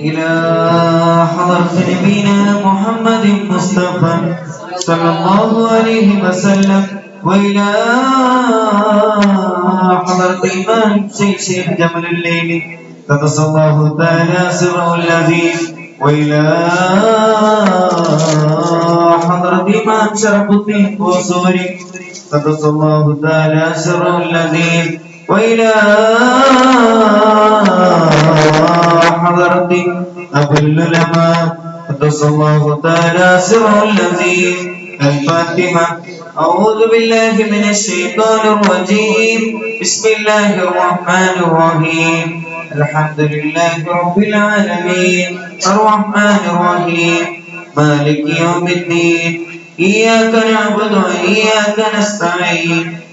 إلى حضرة نبينا محمد مصطفى صلى الله عليه وسلم وإلى حضرة إمام شيخ شيخ جمل الليل قدس الله تعالى سره العزيز وإلى حضرة إمام شرف الدين بوصوري قدس الله تعالى سره العزيز وإلى حضرة أبو العلماء قدس الله تعالى سره العزيز الفاتحة أعوذ بالله من الشيطان الرجيم بسم الله الرحمن الرحيم الحمد لله رب العالمين الرحمن الرحيم مالك يوم الدين إياك نعبد وإياك نستعين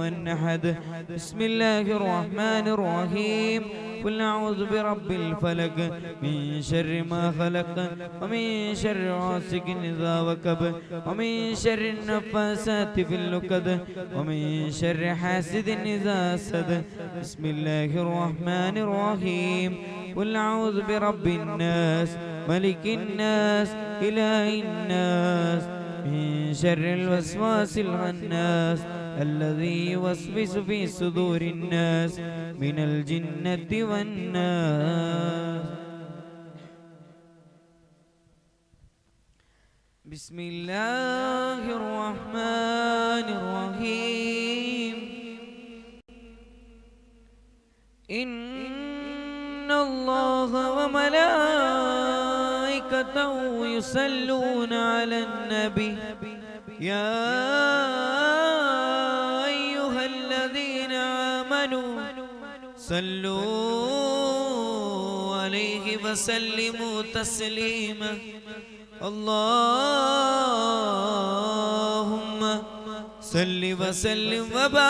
أحد بسم الله الرحمن الرحيم. قل أعوذ برب الفلق. من شر ما خلق ومن شر غاسق إذا وكب ومن شر النفاسات في اللقد ومن شر حاسد إذا حسد بسم الله الرحمن الرحيم. قل أعوذ برب الناس ملك الناس إله الناس. من شر الوسواس الخناس الذي يوسوس في صدور الناس من الجنة والناس. بسم الله الرحمن الرحيم. إن الله وملائكته يصلون على النبي. يا صلوا عليه وسلموا تسليما. اللهم صل وسلم وبارك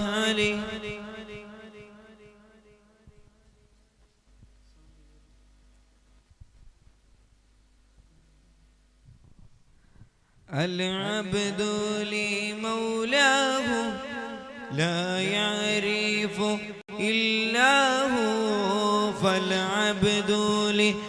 عليه. العبد لمولاه لا يعرف إلا هو فالعبد لمولاه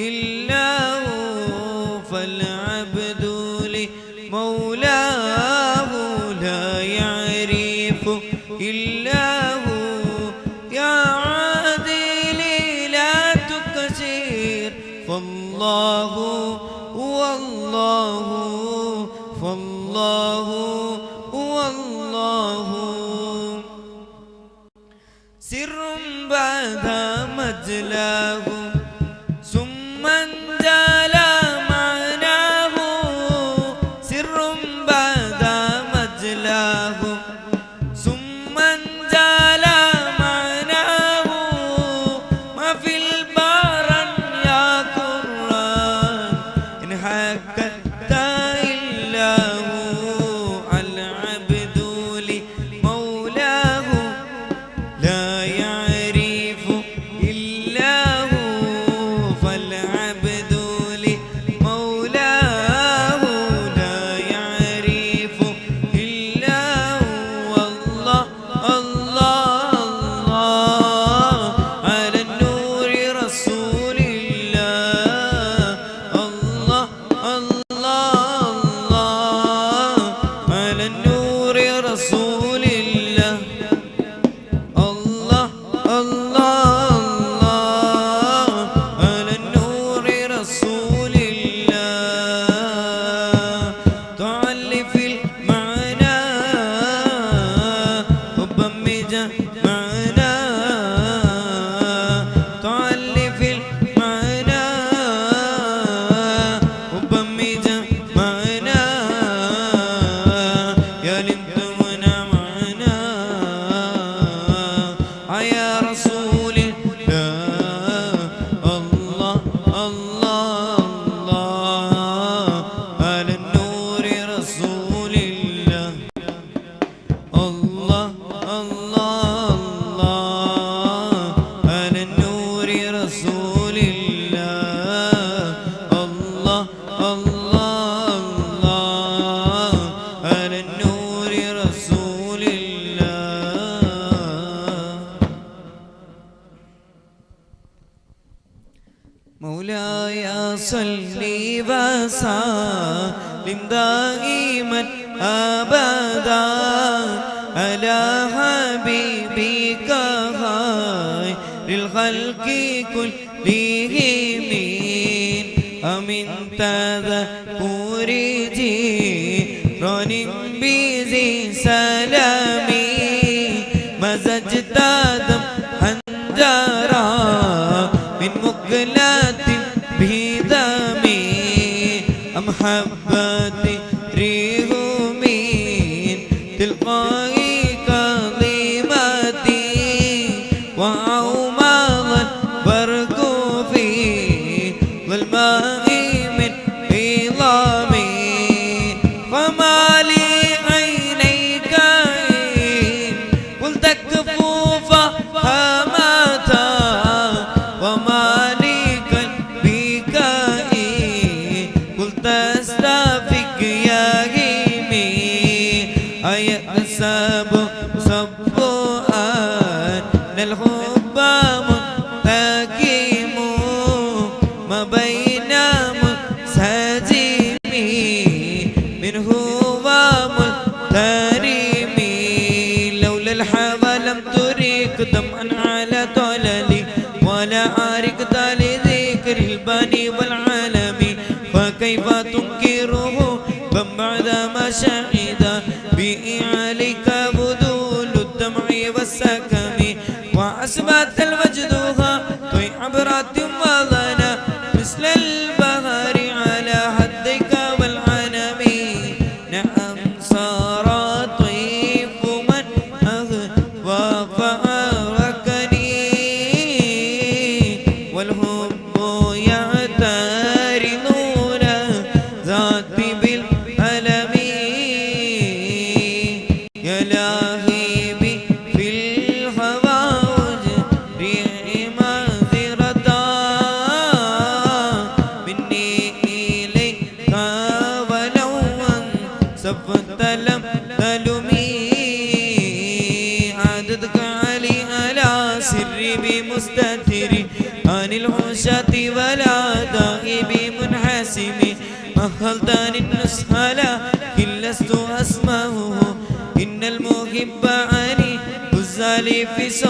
إلا I feel. كذا مريدي رن بيزي سلامي. مزجت دم حنجرا من مقلات بهدامي. أمحب पास बात مهلتني النصح لكن لست أسمعه إن المحب عني الزالي في صممي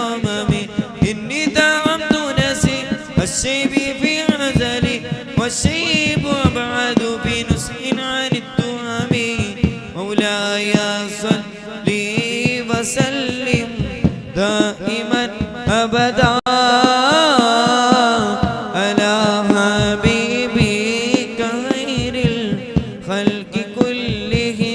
كلهم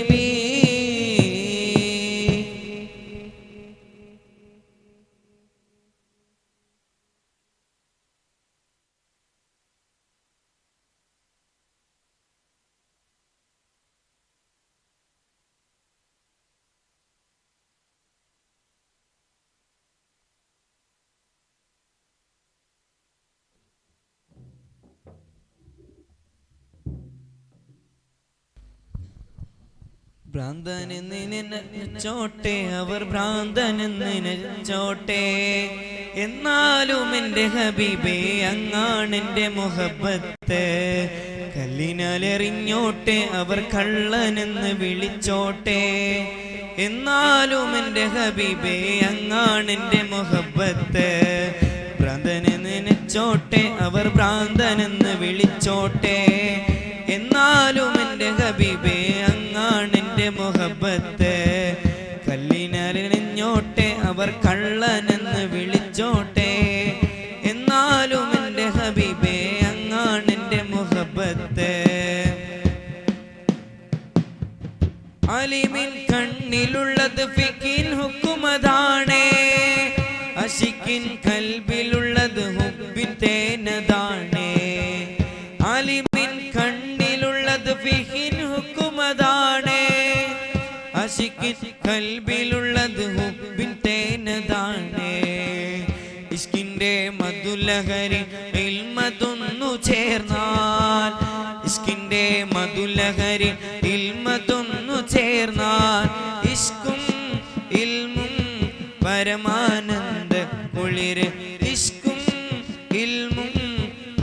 ഭ്രാന്തനെന്ന് അവർ ഭ്രാന്തനെന്ന് എന്നാലും എന്റെ ഹബീബേ അങ്ങാണെന്റെ മുഹബത്ത്. കല്ലിനാലെറിഞ്ഞോട്ടെ അവർ കള്ളനെന്ന് വിളിച്ചോട്ടെ. എന്നാലും എന്റെ ഹബീബേ അങ്ങാണെന്റെ മുഹബത്ത്. ഭ്രാന്തനെന്ന് അവർ ഭ്രാന്തനെന്ന് വിളിച്ചോട്ടെ. എന്നാലും എന്റെ ഹബീബേ മുഹബത്ത് കല്ലിനറിഞ്ഞോട്ടെ അവർ കള്ളനെന്ന് വിളിച്ചോട്ടെ. എന്നാലും എന്റെ ഹബീബേ അങ്ങാണെന്റെ മുഹബത്ത്. അലിമിൻ കണ്ണിലുള്ളത് ഫിക്കിൻ ഹുക്കുമതാണേ. അശിക്കിൻ കൽബിലുള്ളത് ഹുബിൻ തേനതാണേ. കൽബിലുള്ളത് ഹുബിൻ ഇഷ്കിന്റെ മധുലഹരി ഇൽമതൊന്നു ചേർന്നാൽ. ഇഷ്കിന്റെ മധുലഹരി ഇൽമതൊന്നു ചേർന്നാൽ. ഇഷ്കും ഇൽമും പരമാനന്ദ കുളിര്. ഇഷ്കും ഇൽമും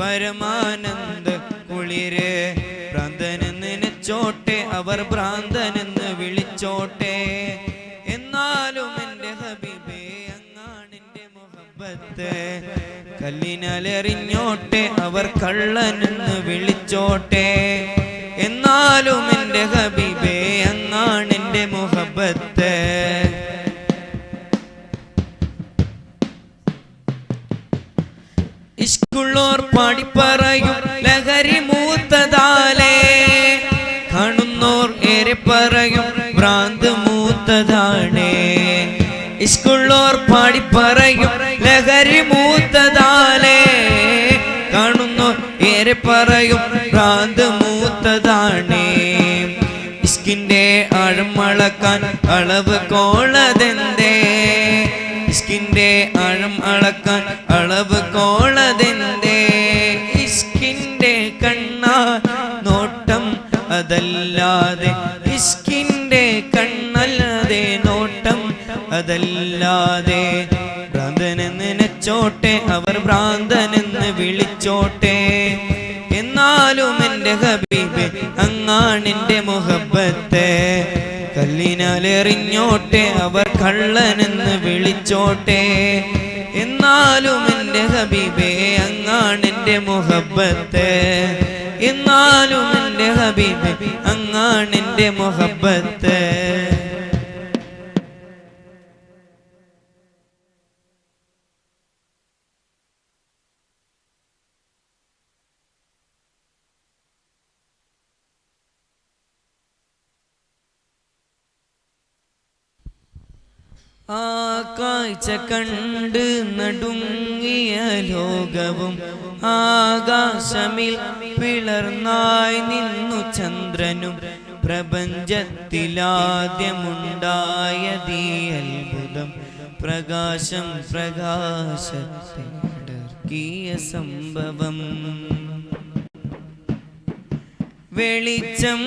പരമാനന്ദ കുളിര്. ഭ്രാന്തനെന്ന് നനച്ചോട്ടെ അവർ ഭ്രാന്തനെന്ന് വിളിച്ചോട്ടെ. മുഹബത്ത് കല്ലിനാലെറിഞ്ഞോട്ടെ അവർ കള്ളനെന്ന് വിളിച്ചോട്ടെ. എന്നാലും എന്റെ ഹബീബേ അങ്ങാണെന്റെ മുഹബത്ത്. ഇഷ്കുള്ളോർ പാടിപ്പറയും ലഹരി മൂത്തതാലേ. കാണുന്നോർ ഏറെ പറയും ഭ്രാന്ത് മൂത്തതാണേ. ഇഷ്കുള്ളോർ പറയും ലഹരി മൂത്തതാലേ. കാണുന്നു ഏറെ പറയും ഭ്രാന്ത് മൂത്തതാണേ. ആഴം അളക്കാൻ അളവ് കോളതെന്തേ? ഇസ്കിന്റെ ആഴം അളക്കാൻ അളവ് കോളതെന്തേ? ഇസ്കിന്റെ കണ്ണാ നോട്ടം അതല്ലാതെ ഇസ്കിന്റെ കണ്ണല്ലാതെ നോട്ടം അതല്ലാതെ ഭ്രാന്തനെന്ന് നനച്ചോട്ടെ അവർ ഭ്രാന്തനെന്ന് വിളിച്ചോട്ടെ. എന്നാലും എന്റെ ഹബീബ് അങ്ങാണിന്റെ മുഹബത്തെ. കല്ലിനാലെറിഞ്ഞോട്ടെ അവർ കള്ളനെന്ന് വിളിച്ചോട്ടെ. എന്നാലും എന്റെ ഹബീബേ അങ്ങാണെന്റെ മുഹബത്തെ. എന്നാലും എന്റെ ഹബീബ് അങ്ങാണെന്റെ മുഹബത്തെ. ആ കാഴ്ച കണ്ട് നടുങ്ങിയ ലോകവും ആകാശമിൽ പിളർന്നായി നിന്നു ചന്ദ്രനും പ്രപഞ്ചത്തിലാദ്യമുണ്ടായതീ അത്ഭുതം പ്രകാശം പ്രകാശത്തെ അടർക്കിയ സംഭവം. വെളിച്ചം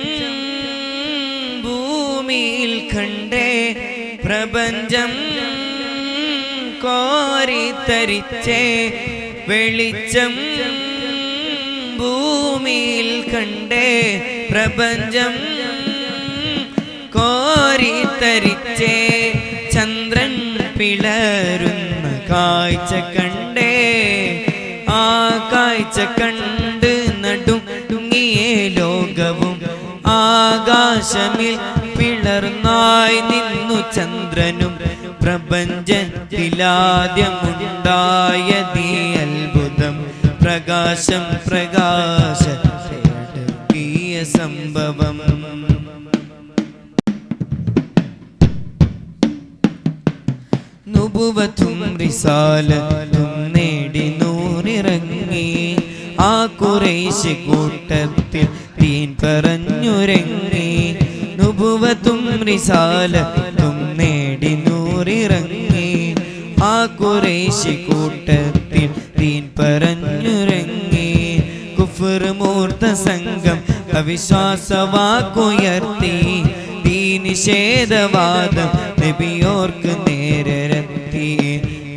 ഭൂമിയിൽ കണ്ടേ പ്രപഞ്ചം കോരിത്തരിച്ചേ വെളിച്ചം ഭൂമിയിൽ കണ്ടേ പ്രപഞ്ചം കോരിത്തരിച്ചേ ചന്ദ്രൻ പിളരുന്ന കാഴ്ച കണ്ടേ ആ കാഴ്ച കണ്ട് നടുങ്ങിയേ ലോകവും ആകാശമിൽ പിളർന്നായി നിന്നു ചന്ദ്രനും പ്രപഞ്ചത്തിലാദ്യമുണ്ടായതീ അത്ഭുതം പ്രകാശം പ്രകാശ സംഭവം. നുപുവും റിസാലത്തും നേടി നൂറിറങ്ങി. ആ കുറേശ് കൂട്ടത്തിൽ തീൻ പറഞ്ഞുരങ്ങി. നുബുവത്തും റിസാലത്തും നേടി നൂറിറങ്ങി. ആ കുറേശി കൂട്ടത്തിൽ തീൻ പറഞ്ഞുരങ്ങി. കുഫർ മൂർത്ത സംഘം അവിശ്വാസവാക്കുയർത്തി. തീ നിഷേധവാദം നബിയോർക്ക് നേരത്തി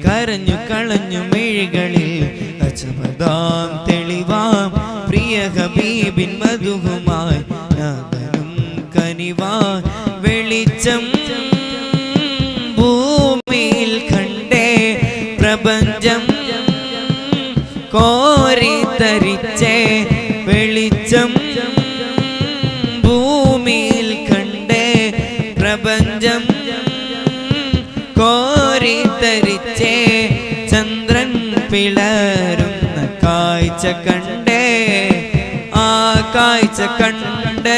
കരഞ്ഞു കളഞ്ഞു മിഴികളിൽ അചമതാം തെളിവാം. പ്രിയ ഹബീബിൻ മധുഹുമായി കനിവാ വെളിച്ചം ഭൂമിയിൽ കണ്ടേ പ്രപഞ്ചം കോരി തരിച്ചേ വെളിച്ചം ഭൂമിയിൽ കണ്ടേ പ്രപഞ്ചം കോരി തരിച്ചേ ചന്ദ്രൻ പിളരുന്ന കാഴ്ച കണ്ടേ ആ കാഴ്ച കണ്ട്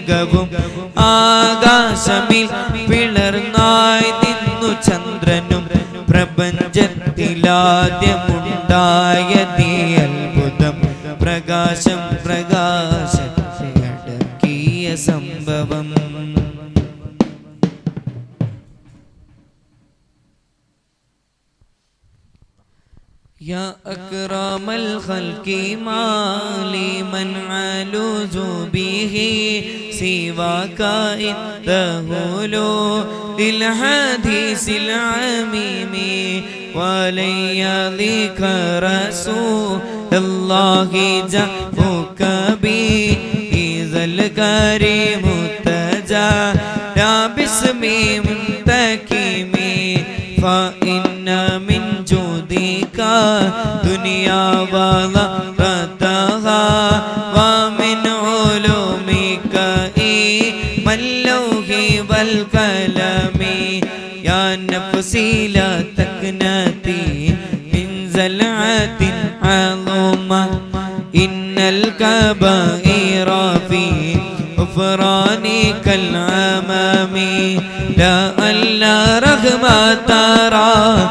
ലോകവും ആകാശമിൽ പിളർന്നായി നിന്നു ചന്ദ്രനും പ്രപഞ്ചത്തിലാദ്യമുണ്ടായ നീ അത്ഭുതം പ്രകാശം أكرم الخلق ما لي من علوز به سواك إنته للحديث العميم. ولي ذكر رسول الله جاءك به إذا الكريم تجا يا باسمي دی کا دنیا والا رتہا ومن علومی کا ایمن لوحی والقلمی یا نفسی لا تکنتی من زلعات عظم ان الكبائر فی غفرانك العمامي لا ألا رغم ترى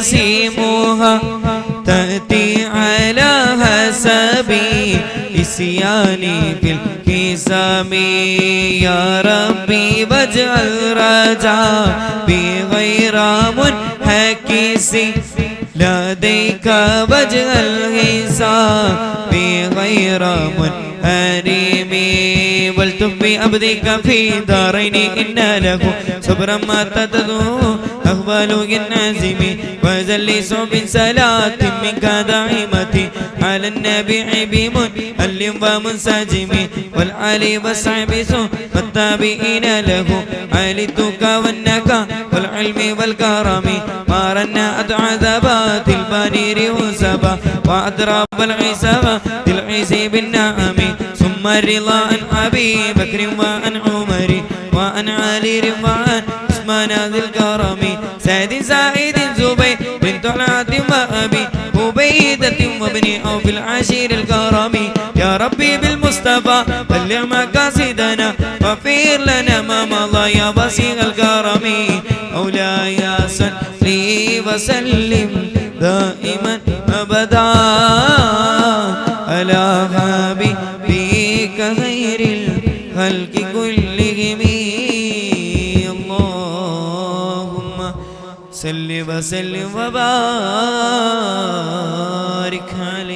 بهنا يقسمها تأتي على حسب إسياني في الكسام يا ربي واجعل رجا بغير منحكس لديك وجه الحساب بغير منحرم والتف بأبدك في دارين إن له صبرا ما تتدو أهوال النازم وزل صوب صلاة منك دائمة على النبي بمن ألم ومنسجم والعلي والصعب والتابعين له. علتك والنكا والعلم والكرم. مارنا أدعذبات البنير وسبا وأدراب العسبة العيسى بالنعم. ثم الرضا عن أبي بكر وعن عمر وعن علي وعن عثمان ذي الكرم سيد زايد زبير بن طلعة وأبي عبيدة وابن عوف العشير الكرم. يا ربي بالمصطفى بلغ مقاصدنا واغفر لنا ما مضى يا بصير الكرم. مولاي صل وسلم دائما أبدا على حبيبك خير الخلق كلهم. صل وسلم وبارك عليه